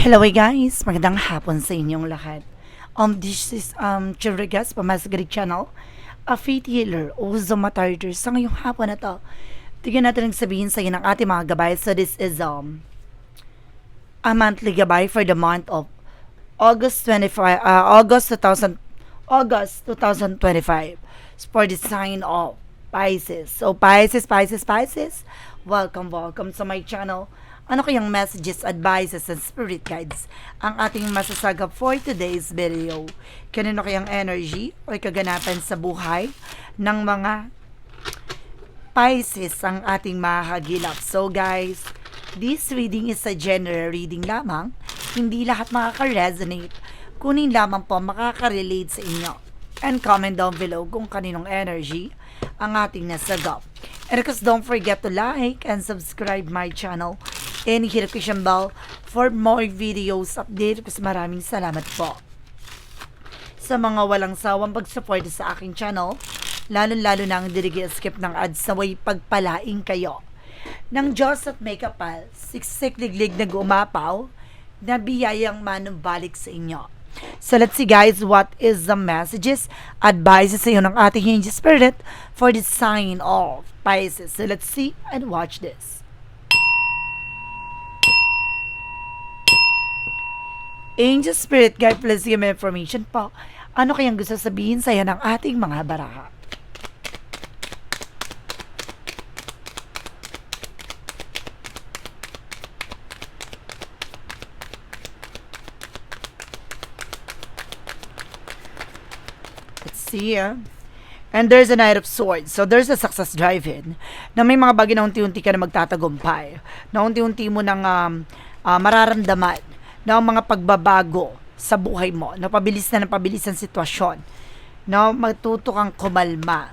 Hello guys! Magandang hapon sa inyong lahat. Um, this is um, Chirigas Pamasagari Channel, a faith healer o Zomatarder. Sa ngayong hapon na to, tignan natin ang sabihin sa iyo ng ating mga gabay. So this is um, a monthly gabay for the month of August 25, uh, August 2000, August 2025 for the sign of Pisces. So Pisces, Pisces, Pisces, welcome, welcome sa my channel. Ano kayang messages, advices, and spirit guides ang ating masasagap for today's video? Kanino kayang energy o kaganapan sa buhay ng mga Pisces ang ating mahagilap. So guys, this reading is a general reading lamang. Hindi lahat makaka-resonate. Kunin lamang po makaka-relate sa inyo. And comment down below kung kaninong energy ang ating nasagap. And of course, don't forget to like and subscribe my channel and hit the bell for more videos update. Kasi maraming salamat po sa mga walang sawang pag-support sa aking channel, lalo-lalo na ang dirigi skip ng ads na way pagpalaing kayo. Ng Diyos at may kapal, siksik liglig na gumapaw, na biyayang manumbalik sa inyo. So let's see guys, what is the messages, advices sa iyo ng ating angel spirit for the sign of Pisces. So let's see and watch this. Angel Spirit Guide, please give information po. Ano kayang gusto sabihin sa'yo ng ating mga baraha? Let's see ah. And there's a Knight of Swords. So there's a success drive-in na may mga bagay na unti-unti ka na magtatagumpay. Na unti-unti mo nang um, ah, mararamdaman ang mga pagbabago sa buhay mo. Na pabilis na napabilis ang sitwasyon. Na matuto kang kumalma.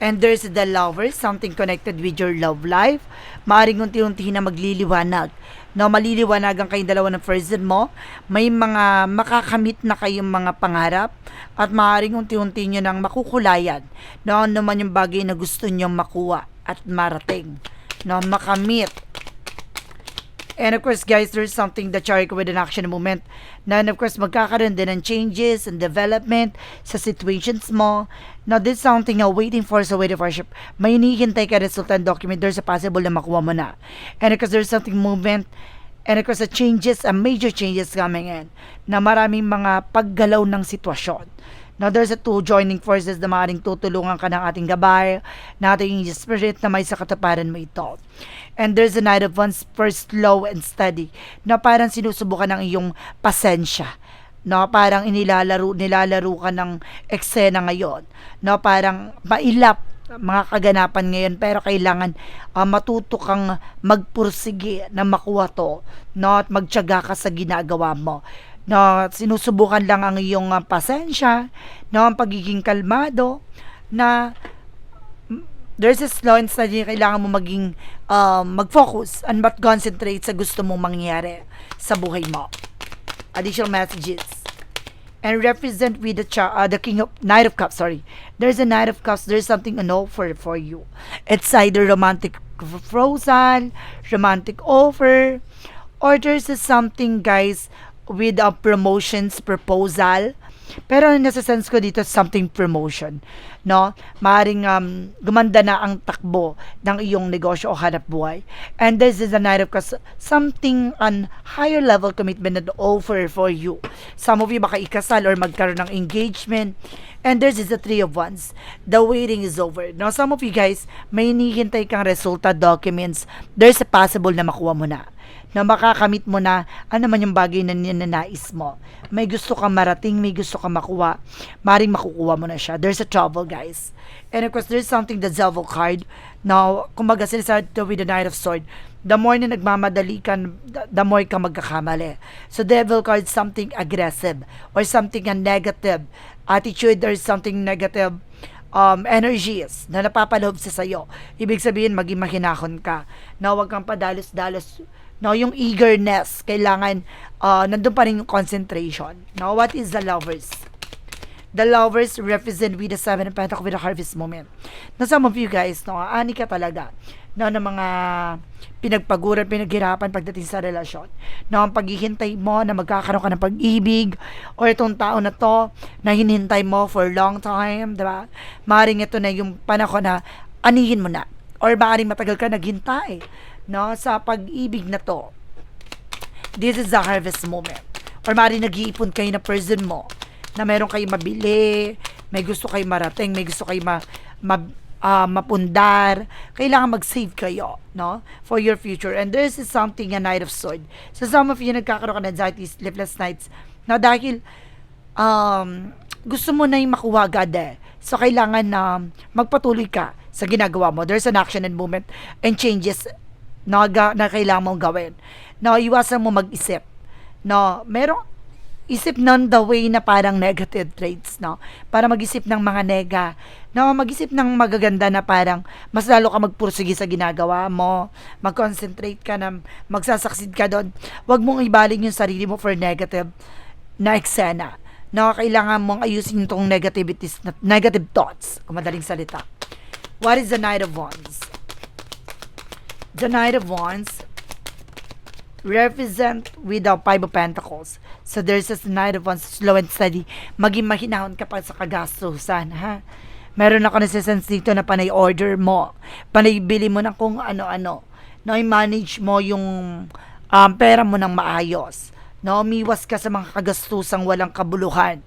And there's the lover, something connected with your love life. Maaring unti-unti na magliliwanag. No, maliliwanagan kayong dalawa ng person mo. May mga makakamit na kayong mga pangarap at maaring unti-unti nyo nang makukulayan. No, ano naman yung bagay na gusto nyo makuha at marating. No, makamit And of course, guys, there's something that you're with an action moment. Na and of course, magkakaroon din ng changes and development sa situations mo. Now, this something na waiting for sa waiting for ship. May hinihintay ka resultant document. There's a possible na makuha mo na. And of course, there's something movement And of course, the changes, a major changes coming in na maraming mga paggalaw ng sitwasyon. Now, there's a two joining forces na maaaring tutulungan ka ng ating gabay, na ating spirit na may sa kataparan mo ito. And there's a night of one's first slow and steady. Na parang sinusubukan ng iyong pasensya. No, parang inilalaro, nilalaro ka ng eksena ngayon. No, parang mailap mga kaganapan ngayon. Pero kailangan uh, matuto kang magpursige na makuha to. No at magtiyaga ka sa ginagawa mo. No sinusubukan lang ang iyong uh, pasensya. No ang pagiging kalmado. Na there's a slow and steady kailangan mo maging um, mag-focus and mag-concentrate sa gusto mong mangyari sa buhay mo. Additional messages. And represent with the cha- uh, the king of knight of cups sorry. There's a knight of cups there's something an offer for you. It's either romantic frozen romantic offer or there's something guys with a promotions proposal pero nasa sense ko dito something promotion no? Maaring um, gumanda na ang takbo ng iyong negosyo o hanap buhay. And this is a night of something on higher level commitment and offer for you. Some of you baka ikasal or magkaroon ng engagement. And this is the three of wands. The waiting is over now some of you guys may hinihintay kang resulta documents. There's a possible na makuha mo na na makakamit mo na ano man yung bagay na ninanais mo. May gusto kang marating, may gusto kang makuha, maring makukuha mo na siya. There's a trouble, guys. And of course, there's something, the devil card. Now, kumbaga sinasabi with the Knight of Sword, the more na nagmamadali ka, the more ka magkakamali. So, devil card something aggressive or something a negative attitude or something negative um, energies na napapaloob sa sayo. Ibig sabihin, maging ka. Na huwag kang padalos-dalos No, yung eagerness, kailangan uh, nandun pa rin yung concentration. No, what is the lovers? The lovers represent with the seven of pentacles with the harvest moment. Na some of you guys, no, ani ka talaga no, ng mga pinagpaguran, pinaghirapan pagdating sa relasyon. No, ang paghihintay mo na magkakaroon ka ng pag-ibig o itong tao na to na hinihintay mo for long time, di ba? Maring ito na yung panahon na anihin mo na or maaaring matagal ka naghintay no, sa pag-ibig na to. This is the harvest moment. Or maaaring nag-iipon kayo na person mo na meron kayo mabili, may gusto kayo marating, may gusto kayo ma, ma, ah, mapundar, kailangan mag-save kayo, no? For your future. And this is something, a night of sword. So some of you nagkakaroon ka ng anxiety, sleepless nights, na dahil um, gusto mo na yung makuha agad eh. So, kailangan na magpatuloy ka sa ginagawa mo. There's an action and movement and changes na, ga- na kailangan mong gawin. No, iwasan mo mag-isip. No, merong isip non the way na parang negative traits, no? Para mag-isip ng mga nega. No, mag-isip ng magaganda na parang mas lalo ka magpursige sa ginagawa mo, mag-concentrate ka na magsasaksid ka doon. Huwag mong ibaling yung sarili mo for negative na eksena. No, kailangan mong ayusin itong negativities, negative thoughts, kung madaling salita. What is the Knight of Wands? The Knight of Wands represent with the Five of Pentacles. So there's this Knight of Wands, slow and steady. Maging mahinahon ka pa sa kagastusan, ha? Meron ako nasisense dito na panay order mo. Panay bili mo ng kung ano-ano. No, i-manage mo yung um, pera mo ng maayos. No, umiwas ka sa mga kagastusang walang kabuluhan.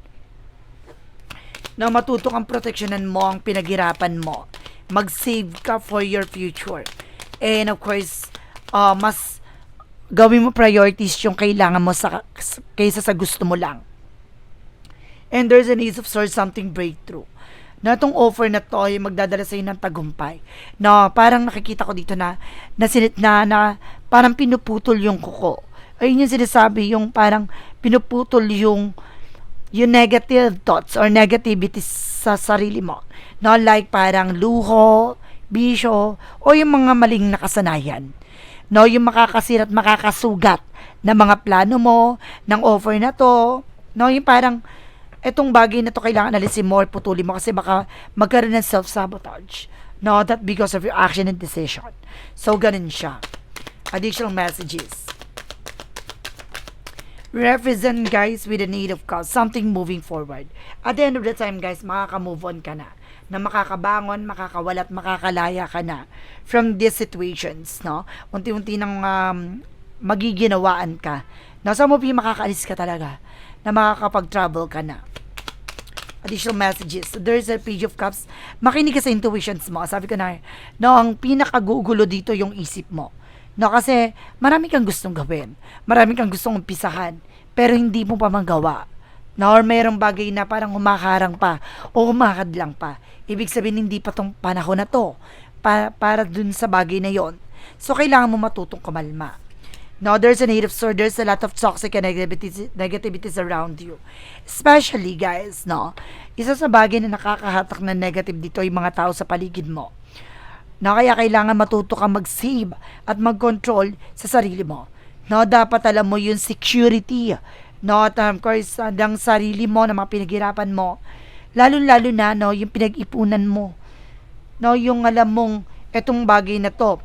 No, matuto kang proteksyonan mo ang pinaghirapan mo. Mag-save ka for your future. And of course, uh, mas gawin mo priorities yung kailangan mo sa kaysa sa gusto mo lang. And there's an Ace of Swords, something breakthrough. Na itong offer na to ay magdadala sa ng tagumpay. Na parang nakikita ko dito na na, na, na parang pinuputol yung kuko. Ayun yung sinasabi, yung parang pinuputol yung yung negative thoughts or negativity sa sarili mo. No, like parang luho, bisyo, o yung mga maling nakasanayan no, yung makakasira at makakasugat ng mga plano mo, ng offer na to, no, yung parang, etong bagay na to kailangan alisin mo or putulin mo kasi baka magkaroon ng self-sabotage. No, that because of your action and decision. So, ganun siya. Additional messages. Represent guys with a need of cause, something moving forward. At the end of the time guys, makaka-move on ka na na makakabangon, makakawala at makakalaya ka na from these situations, no? Unti-unti nang um, magiginawaan ka. Na some of you makakaalis ka talaga na makakapag-travel ka na. Additional messages. So, there's a page of cups. Makinig ka sa intuitions mo. Sabi ko na, no, ang pinakagugulo dito yung isip mo. No, kasi marami kang gustong gawin. Marami kang gustong umpisahan. Pero hindi mo pa magawa. No, or mayroong bagay na parang humakarang pa o humakad lang pa. Ibig sabihin, hindi pa tong panahon na to pa, para dun sa bagay na yon. So, kailangan mo matutong kumalma. No, there's a native sword. There's a lot of toxic and negativities, negativities around you. Especially, guys, no? Isa sa bagay na nakakahatak na negative dito yung mga tao sa paligid mo No, kaya kailangan matuto kang mag-save at mag-control sa sarili mo. No, dapat alam mo yung security. No, at um, of course, ang sarili mo na mga pinaghirapan mo. Lalo-lalo na, no, yung pinag-ipunan mo. No, yung alam mong, etong bagay na to,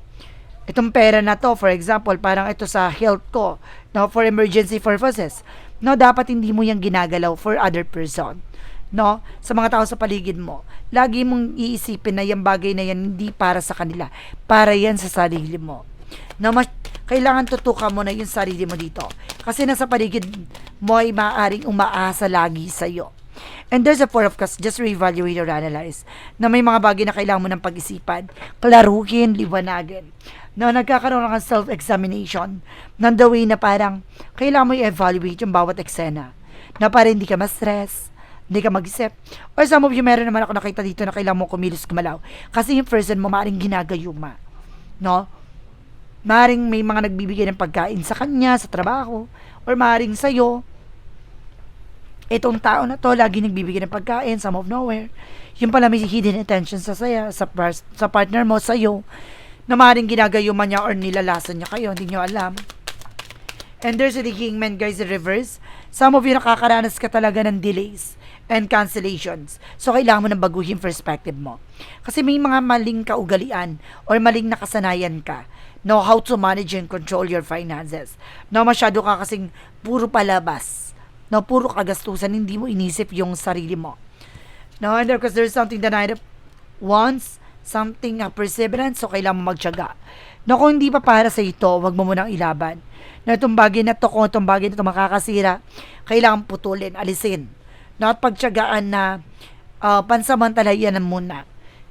itong pera na to, for example, parang ito sa health ko, no, for emergency purposes. No, dapat hindi mo yung ginagalaw for other person no, sa mga tao sa paligid mo, lagi mong iisipin na yung bagay na yan hindi para sa kanila, para yan sa sarili mo. Na mas, kailangan tutukan mo na yung sarili mo dito. Kasi nasa paligid mo ay maaaring umaasa lagi sa iyo. And there's a four of cups, just reevaluate or analyze, na may mga bagay na kailangan mo ng pag-isipan, klaruhin, liwanagin. Na nagkakaroon ng self-examination, ng the way na parang kailangan mo i-evaluate yung bawat eksena. Na para hindi ka ma-stress, hindi ka mag-isip. Or some of you, meron naman ako nakita dito na kailangan mo kumilos kumalaw. Kasi yung person mo, maaaring ginagayuma. No? Maaaring may mga nagbibigay ng pagkain sa kanya, sa trabaho, or maaaring sa'yo. Itong tao na to, lagi nagbibigay ng pagkain, some of nowhere. Yung pala may hidden intention sa saya, sa, sa partner mo, sa'yo, na maaaring ginagayuma niya or nilalasan niya kayo, hindi niyo alam. And there's the hangman guys in reverse. Some of you nakakaranas ka talaga ng delays and cancellations. So, kailangan mo nang baguhin perspective mo. Kasi may mga maling kaugalian or maling nakasanayan ka. Know how to manage and control your finances. No, masyado ka kasing puro palabas. No, puro kagastusan. Hindi mo inisip yung sarili mo. No, and because there's something that I wants, something uh, perseverance, so kailangan mo magtyaga. No, kung hindi pa para sa ito, wag mo munang ilaban. Na itong bagay na to, kung itong bagay na to makakasira, kailangan putulin, alisin. No, at pagtyagaan na uh, pansamantala yan muna.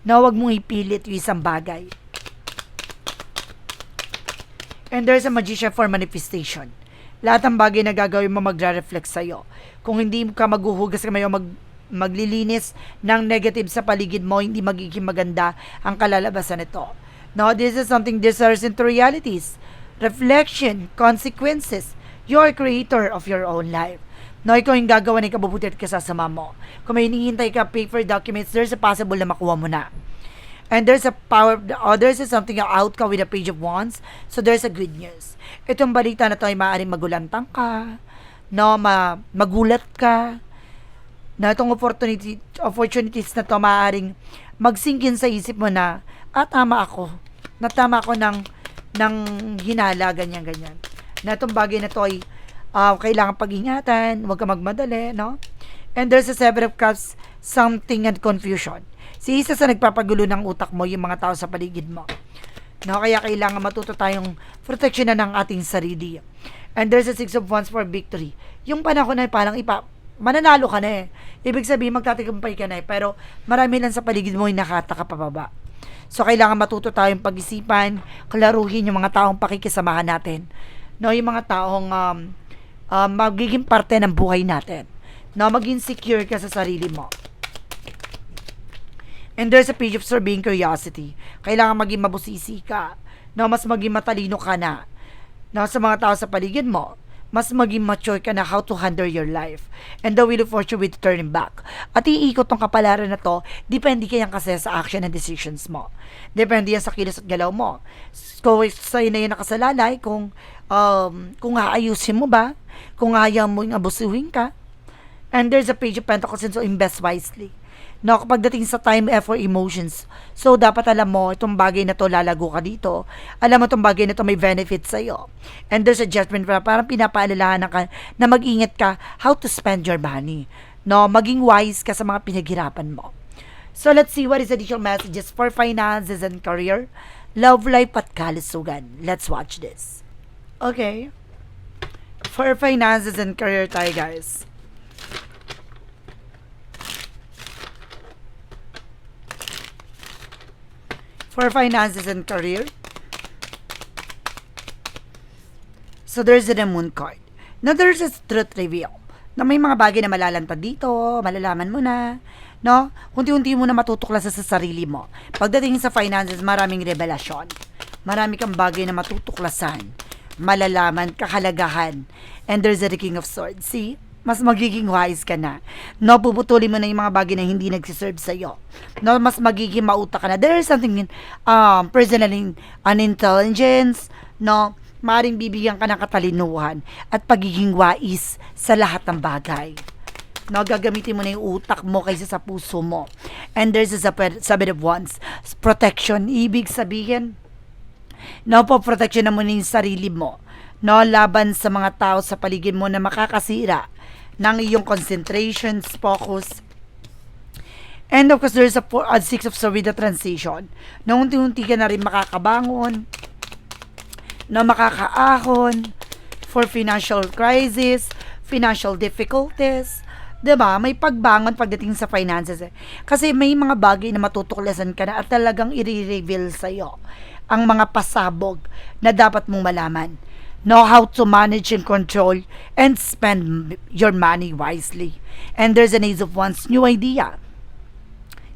Na wag mong ipilit yung isang bagay. And there's a magician for manifestation. Lahat ng bagay na gagawin mo magre-reflect sa'yo. Kung hindi ka maghuhugas ka mayo mag maglilinis ng negative sa paligid mo, hindi magiging maganda ang kalalabasan nito. No, this is something deserves into realities. Reflection, consequences. You are creator of your own life. No, ikaw yung gagawa ng kabubuti at kasasama mo. Kung may hinihintay ka paper documents, there's a possible na makuha mo na. And there's a power, oh, there's a something, a outcome with a page of wands. So there's a good news. Itong balita na to ay maaaring magulantang ka, no, ma, magulat ka, na itong opportunity, opportunities na to maaaring magsingkin sa isip mo na, ah, tama ako. Na tama ako ng, ng hinala, ganyan, ganyan. Na itong bagay na to ay uh, kailangan pag-ingatan, huwag ka magmadali, no? And there's a seven of cups, something and confusion. Si isa sa nagpapagulo ng utak mo, yung mga tao sa paligid mo. No, kaya kailangan matuto tayong proteksyonan ng ating sarili. And there's a six of wands for victory. Yung panahon na parang ipa, mananalo ka na eh. Ibig sabihin, magtatagumpay ka na eh. Pero marami lang sa paligid mo yung nakataka pababa. So, kailangan matuto tayong pag-isipan, klaruhin yung mga taong pakikisamahan natin. No, yung mga taong um, um, magiging parte ng buhay natin. No, maging secure ka sa sarili mo. And there's a page of surveying curiosity. Kailangan maging mabusisi ka. No, mas maging matalino ka na. No, sa mga tao sa paligid mo mas maging mature ka na how to handle your life. And the wheel of fortune will turn back. At iikot tong kapalaran na to, depende kayang kasi sa action and decisions mo. Depende yan sa kilos at galaw mo. Kung sa'yo na yun nakasalalay, kung, um, kung aayusin mo ba, kung ayaw mo yung abusuhin ka. And there's a page of pentacles, so invest wisely. No, kapag dating sa time, effort, emotions. So, dapat alam mo, itong bagay na to, lalago ka dito. Alam mo, itong bagay na to, may benefit sa'yo. And there's a judgment para parang pinapaalalahan ka na mag-ingat ka how to spend your money. No, maging wise ka sa mga pinaghirapan mo. So, let's see what is additional messages for finances and career, love life at kalusugan. Let's watch this. Okay. For finances and career tayo, guys. For finances and career. So there's the moon card. Now there's a truth reveal. Na may mga bagay na malalantad dito, malalaman mo na, no? Unti-unti mo na matutuklasan sa sarili mo. Pagdating sa finances, maraming revelasyon. Marami kang bagay na matutuklasan, malalaman, kahalagahan. And there's the King of Swords. See? Mas magiging wise ka na. No, puputulin mo na yung mga bagay na hindi nagsiserve sa'yo. No, mas magiging mauta ka na. There is something in, um, personal in, unintelligence, no, maring bibigyan ka ng katalinuhan at pagiging wise sa lahat ng bagay. No, gagamitin mo na yung utak mo kaysa sa puso mo. And there's a seven of wands. Protection. Ibig sabihin, no po, protection na mo na yung sarili mo. No, laban sa mga tao sa paligid mo na makakasira ng iyong concentration, focus. And of course, there's a, four, a six of swords with the transition. Na unti-unti ka na rin makakabangon, na makakaahon for financial crisis, financial difficulties, 'di ba? May pagbangon pagdating sa finances. Eh. Kasi may mga bagay na matutuklasan ka na at talagang i-reveal sa iyo ang mga pasabog na dapat mong malaman know how to manage and control and spend your money wisely. And there's an Ace of Wands, new idea.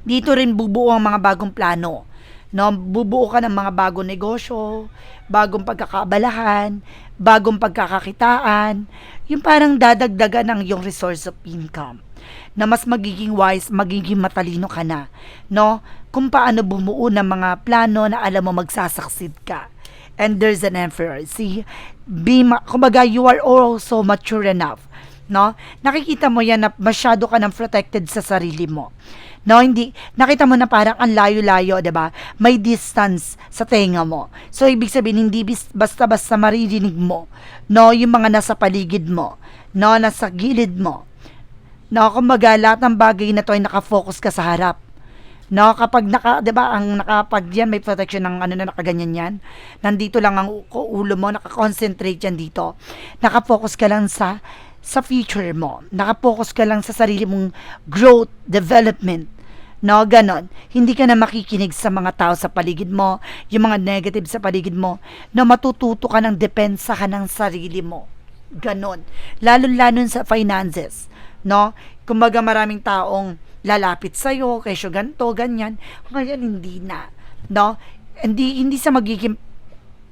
Dito rin bubuo ang mga bagong plano. No, bubuo ka ng mga bagong negosyo, bagong pagkakabalahan, bagong pagkakakitaan, yung parang dadagdagan ng yung resource of income na mas magiging wise, magiging matalino ka na, no? Kung paano bumuo ng mga plano na alam mo magsasucceed ka and there's an emperor. See, be, ma- kumbaga, you are also mature enough. No? Nakikita mo yan na masyado ka nang protected sa sarili mo. No, hindi, nakita mo na parang ang layo-layo, 'di ba? May distance sa tenga mo. So, ibig sabihin, hindi basta-basta maririnig mo, no, yung mga nasa paligid mo, no, nasa gilid mo. No, kumbaga, lahat ng bagay na to ay nakafocus ka sa harap. No, kapag naka, 'di ba, ang nakapag yan may protection ng ano na nakaganyan yan. Nandito lang ang ulo mo, naka-concentrate yan dito. Naka-focus ka lang sa sa future mo. Naka-focus ka lang sa sarili mong growth, development. No, ganon. Hindi ka na makikinig sa mga tao sa paligid mo, yung mga negative sa paligid mo, na matututo ka ng depensa ka ng sarili mo. Ganon. Lalo-lalo sa finances. No? Kumbaga maraming taong lalapit sa'yo, kesyo ganto, ganyan. Ngayon, hindi na. No? Hindi, hindi sa magiging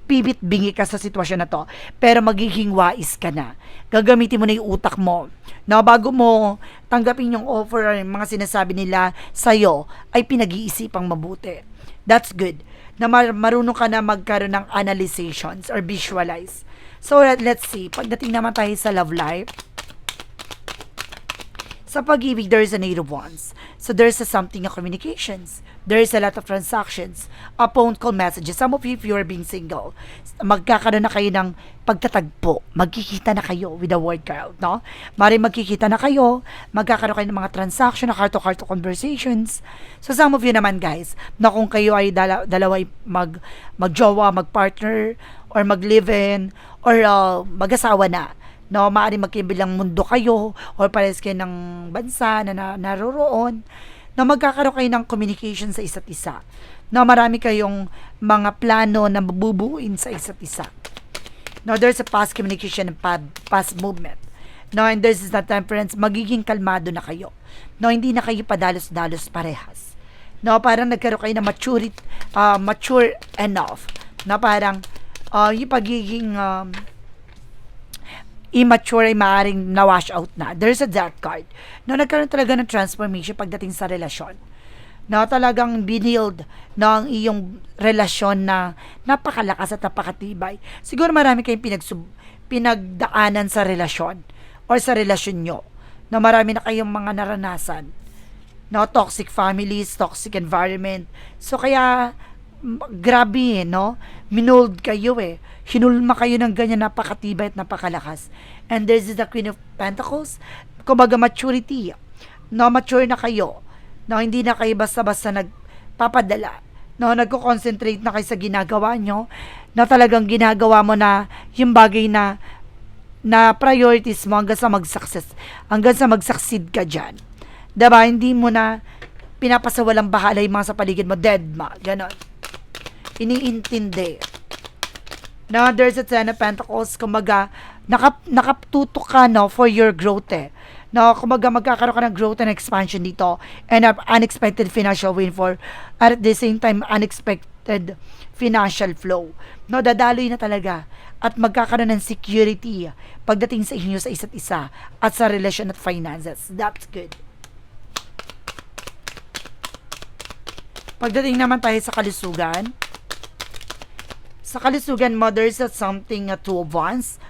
pibit bingi ka sa sitwasyon na to, pero magiging wais ka na. Gagamitin mo na yung utak mo. Na bago mo tanggapin yung offer or yung mga sinasabi nila sa'yo, ay pinag-iisipang mabuti. That's good. Na mar- marunong ka na magkaroon ng analyzations or visualize. So, let- let's see. Pagdating naman tayo sa love life, sa pag-ibig, there's a native ones. So, there's a something of communications. There's a lot of transactions. A phone call messages. Some of you, if you are being single, magkakaroon na kayo ng pagtatagpo. Magkikita na kayo with the word card, no? Mari magkikita na kayo, magkakaroon kayo ng mga transaction, na heart-to-heart conversations. So, some of you naman, guys, na kung kayo ay dala, dalawa mag, magjowa, magpartner, or mag-live-in, or uh, mag-asawa na, no, maaari magkabilang mundo kayo or pares kayo ng bansa na, na naroroon na magkakaroon kayo ng communication sa isa't isa. No, marami kayong mga plano na mabubuuin sa isa't isa. No, there's a past communication and pa- past movement. No, and there's the temperance, magiging kalmado na kayo. No, hindi na kayo padalos-dalos parehas. No, parang nagkaroon kayo ng maturity, uh, mature enough. Na parang, uh, yung pagiging, um, immature ay maaaring na-wash out na. There's a dark card. No, nagkaroon talaga ng transformation pagdating sa relasyon. No, talagang binild no, ang iyong relasyon na napakalakas at napakatibay. Siguro marami kayong pinagsub pinagdaanan sa relasyon or sa relasyon nyo. No, marami na kayong mga naranasan. No, toxic families, toxic environment. So, kaya grabe eh, no? Minold kayo eh. Hinulma kayo ng ganyan napakatibay at napakalakas. And this is the Queen of Pentacles. Kumbaga maturity. No, mature na kayo. No, hindi na kayo basta-basta nagpapadala. No, nagko-concentrate na kayo sa ginagawa nyo. Na talagang ginagawa mo na yung bagay na na priorities mo hanggang sa mag-success. Hanggang sa mag-succeed ka dyan. Diba? Hindi mo na pinapasawalang bahala yung mga sa paligid mo. Dead ma. Ganon iniintindi. Now, there's a Ten of Pentacles, kumaga, nakap, nakaptuto ka, no, for your growth, eh. No, kumaga, magkakaroon ka ng growth and expansion dito, and an unexpected financial win for, at the same time, unexpected financial flow. No, dadaloy na talaga, at magkakaroon ng security pagdating sa inyo sa isa't isa, at sa relasyon at finances. That's good. Pagdating naman tayo sa kalusugan, sa kalusugan mo, there's a something uh, of wands.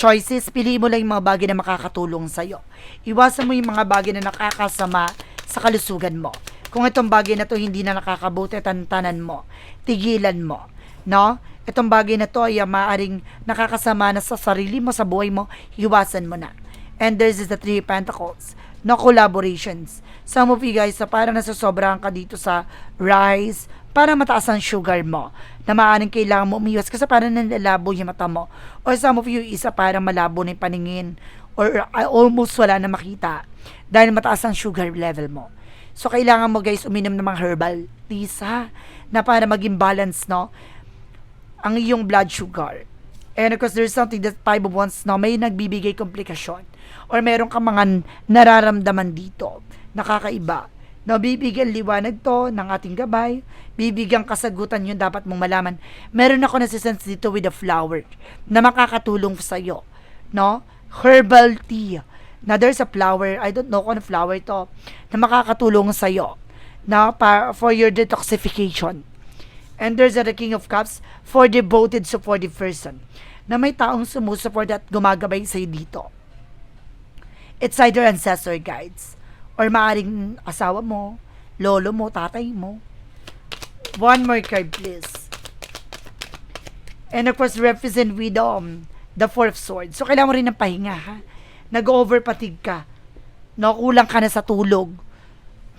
Choices, pili mo lang yung mga bagay na makakatulong sa'yo. Iwasan mo yung mga bagay na nakakasama sa kalusugan mo. Kung itong bagay na to hindi na nakakabuti, tantanan mo. Tigilan mo. No? Itong bagay na to ay uh, maaring nakakasama na sa sarili mo, sa buhay mo, iwasan mo na. And this is the Three Pentacles. No collaborations. Some of you guys, sa parang nasasobrahan ka dito sa rice, para mataas ang sugar mo na maaaring kailangan mo umiwas kasi parang nalalabo yung mata mo. Or some of you, isa parang malabo na yung paningin or uh, almost wala na makita dahil mataas ang sugar level mo. So, kailangan mo guys uminom ng mga herbal teas ha, na para maging balance, no? Ang iyong blood sugar. And of course, there's something that five of wands, no? May nagbibigay komplikasyon. Or meron ka mga nararamdaman dito. Nakakaiba. No, bibigyan liwanag to ng ating gabay. Bibigyan kasagutan yung dapat mong malaman. Meron ako nasisense dito with a flower na makakatulong sa iyo. No? Herbal tea. Na there's a flower, I don't know kung ano flower to, na makakatulong sa iyo. Na, para, for your detoxification. And there's a the King of Cups for devoted supportive person na may taong sumusuport at gumagabay sa'yo dito. It's either ancestor guides or maaring asawa mo, lolo mo, tatay mo. One more card, please. And of course, represent with um, the Four of Swords. So, kailangan mo rin ng pahinga, ha? Nag-overpatig ka. No, kulang ka na sa tulog.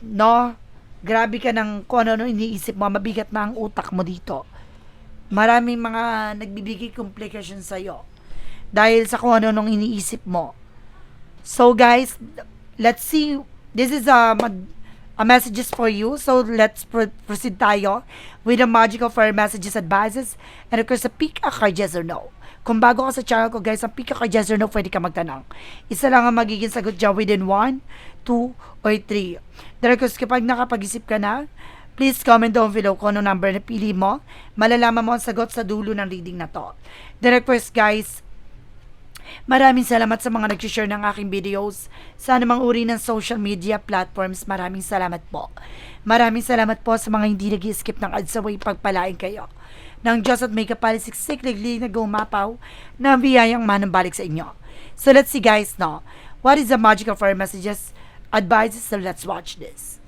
No? Grabe ka ng kung ano iniisip mo. Mabigat na ang utak mo dito. Maraming mga nagbibigay complications sa'yo. Dahil sa kung ano nung iniisip mo. So, guys, let's see. This is a, a messages for you. So, let's pro- proceed tayo with the magical fire messages advices. And of course, a pick a card yes or no. Kung bago ka sa channel ko, guys, ang pick a card yes or no, pwede ka magtanong. Isa lang ang magiging sagot dyan within 1, 2, or 3. Then, of course, kapag nakapag-isip ka na, please comment down below kung ano number na pili mo. Malalaman mo ang sagot sa dulo ng reading na to. Then, of course, guys, Maraming salamat sa mga nag-share ng aking videos sa anumang uri ng social media platforms. Maraming salamat po. Maraming salamat po sa mga hindi nag-skip ng ads away pagpalain kayo. Nang Diyos at may kapalisiksik liglig na gumapaw na biyayang manambalik sa inyo. So let's see guys no. What is the magical fire messages? Advices so let's watch this.